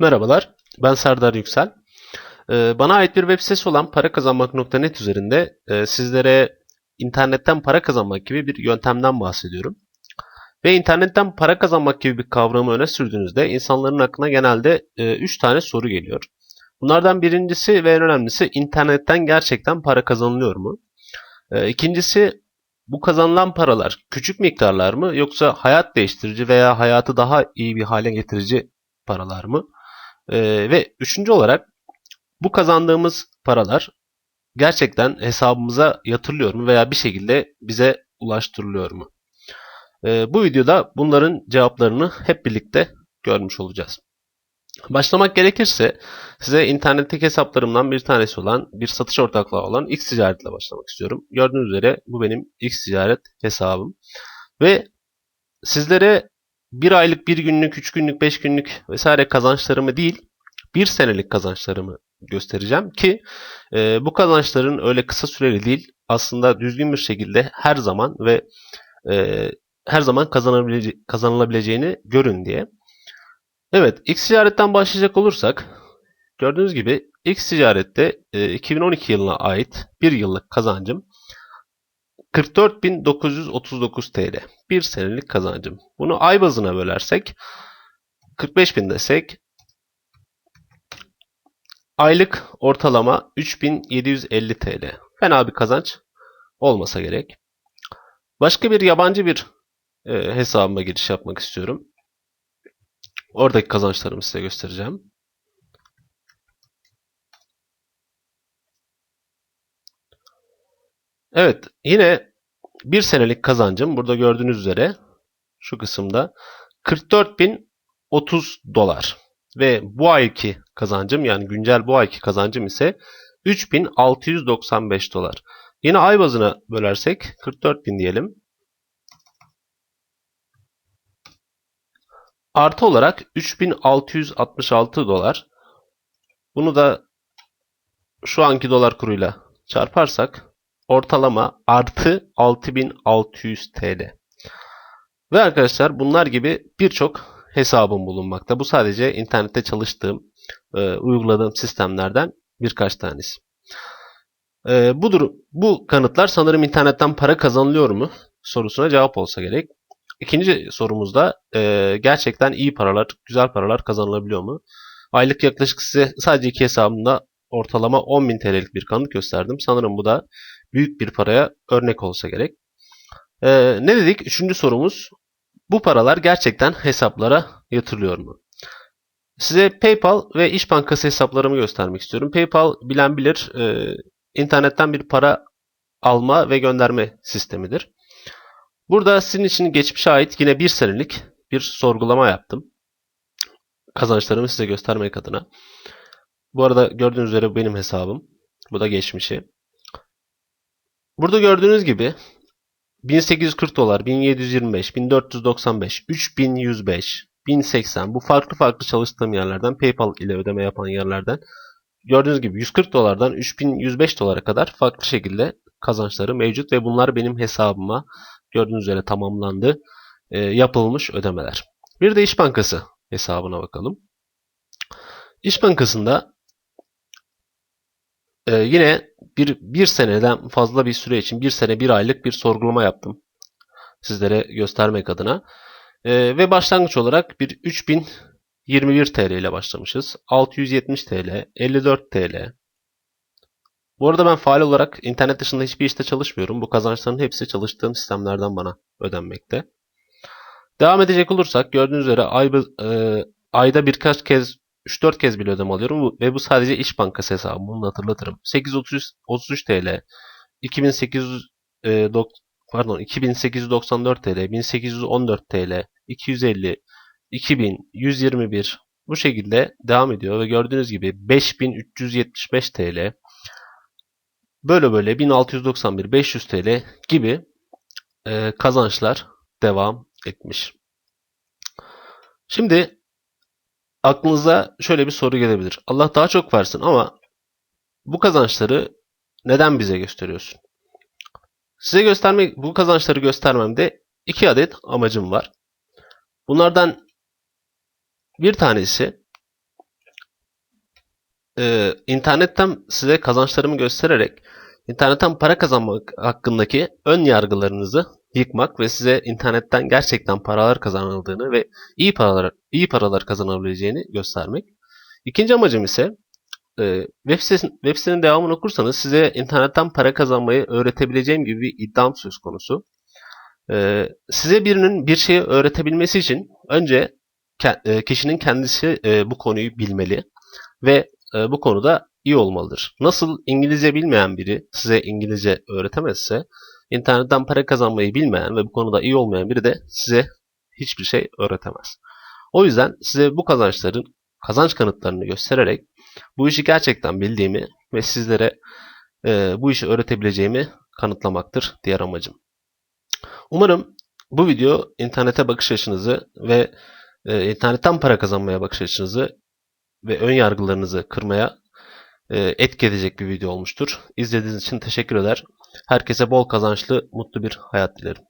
Merhabalar, ben Serdar Yüksel. Ee, Bana ait bir web sitesi olan parakazanmak.net üzerinde e, sizlere internetten para kazanmak gibi bir yöntemden bahsediyorum. Ve internetten para kazanmak gibi bir kavramı öne sürdüğünüzde insanların aklına genelde 3 tane soru geliyor. Bunlardan birincisi ve en önemlisi internetten gerçekten para kazanılıyor mu? Ee, İkincisi bu kazanılan paralar küçük miktarlar mı yoksa hayat değiştirici veya hayatı daha iyi bir hale getirici paralar mı? Ee, ve üçüncü olarak bu kazandığımız paralar gerçekten hesabımıza yatırılıyor mu veya bir şekilde bize ulaştırılıyor mu? Ee, bu videoda bunların cevaplarını hep birlikte görmüş olacağız. Başlamak gerekirse size internetteki hesaplarımdan bir tanesi olan bir satış ortaklığı olan X Ticaret ile başlamak istiyorum. Gördüğünüz üzere bu benim X Ticaret hesabım. Ve sizlere bir aylık, bir günlük, üç günlük, beş günlük vesaire kazançlarımı değil, bir senelik kazançlarımı göstereceğim ki e, bu kazançların öyle kısa süreli değil, aslında düzgün bir şekilde her zaman ve e, her zaman kazanabilece kazanılabileceğini görün diye. Evet, X ticaretten başlayacak olursak, gördüğünüz gibi X ticarette e, 2012 yılına ait bir yıllık kazancım 44.939 TL. Bir senelik kazancım. Bunu ay bazına bölersek 45.000 desek aylık ortalama 3750 TL. Fena bir kazanç olmasa gerek. Başka bir yabancı bir e, hesabıma giriş yapmak istiyorum. Oradaki kazançlarımı size göstereceğim. Evet, yine bir senelik kazancım burada gördüğünüz üzere şu kısımda 44.030 dolar. Ve bu ayki kazancım yani güncel bu ayki kazancım ise 3695 dolar. Yine ay bazına bölersek 44.000 diyelim. Artı olarak 3666 dolar. Bunu da şu anki dolar kuruyla çarparsak ortalama artı 6600 TL. Ve arkadaşlar bunlar gibi birçok hesabım bulunmakta. Bu sadece internette çalıştığım, e, uyguladığım sistemlerden birkaç tanesi. E, bu, durum, bu kanıtlar sanırım internetten para kazanılıyor mu sorusuna cevap olsa gerek. İkinci sorumuzda e, gerçekten iyi paralar, güzel paralar kazanılabiliyor mu? Aylık yaklaşık size sadece iki hesabımda ortalama 10.000 TL'lik bir kanıt gösterdim. Sanırım bu da büyük bir paraya örnek olsa gerek. E, ne dedik? Üçüncü sorumuz bu paralar gerçekten hesaplara yatırılıyor mu? Size PayPal ve İş Bankası hesaplarımı göstermek istiyorum. PayPal bilen bilir e, internetten bir para alma ve gönderme sistemidir. Burada sizin için geçmişe ait yine bir senelik bir sorgulama yaptım. Kazançlarımı size göstermek adına. Bu arada gördüğünüz üzere benim hesabım. Bu da geçmişi. Burada gördüğünüz gibi 1840 dolar, 1725, 1495, 3105, 1080 bu farklı farklı çalıştığım yerlerden PayPal ile ödeme yapan yerlerden gördüğünüz gibi 140 dolardan 3105 dolara kadar farklı şekilde kazançları mevcut ve bunlar benim hesabıma gördüğünüz üzere tamamlandı. E, yapılmış ödemeler. Bir de İş Bankası hesabına bakalım. İş Bankası'nda e, yine bir, bir seneden fazla bir süre için bir sene bir aylık bir sorgulama yaptım. Sizlere göstermek adına. E, ve başlangıç olarak bir 3021 TL ile başlamışız. 670 TL, 54 TL. Bu arada ben faal olarak internet dışında hiçbir işte çalışmıyorum. Bu kazançların hepsi çalıştığım sistemlerden bana ödenmekte. Devam edecek olursak gördüğünüz üzere ay, e, ayda birkaç kez 3-4 kez bile ödeme alıyorum ve bu sadece İş Bankası hesabım. Bunu hatırlatırım. 833 TL, 2800 e, dok, pardon 2894 TL, 1814 TL, 250, 2000, 121 bu şekilde devam ediyor ve gördüğünüz gibi 5375 TL böyle böyle 1691, 500 TL gibi e, kazançlar devam etmiş. Şimdi aklınıza şöyle bir soru gelebilir. Allah daha çok versin ama bu kazançları neden bize gösteriyorsun? Size göstermek, bu kazançları göstermemde iki adet amacım var. Bunlardan bir tanesi e, internetten size kazançlarımı göstererek internetten para kazanmak hakkındaki ön yargılarınızı yıkmak ve size internetten gerçekten paralar kazanıldığını ve iyi paralar iyi paralar kazanabileceğini göstermek. İkinci amacım ise e, web, sitesinin, web sitenin devamını okursanız size internetten para kazanmayı öğretebileceğim gibi bir iddiam söz konusu. E, size birinin bir şeyi öğretebilmesi için önce e, kişinin kendisi bu konuyu bilmeli ve bu konuda iyi olmalıdır. Nasıl İngilizce bilmeyen biri size İngilizce öğretemezse, internetten para kazanmayı bilmeyen ve bu konuda iyi olmayan biri de size hiçbir şey öğretemez. O yüzden size bu kazançların kazanç kanıtlarını göstererek bu işi gerçekten bildiğimi ve sizlere e, bu işi öğretebileceğimi kanıtlamaktır diğer amacım. Umarım bu video internete bakış açınızı ve e, internetten para kazanmaya bakış açınızı ve ön yargılarınızı kırmaya e, etki edecek bir video olmuştur. İzlediğiniz için teşekkür eder. Herkese bol kazançlı, mutlu bir hayat dilerim.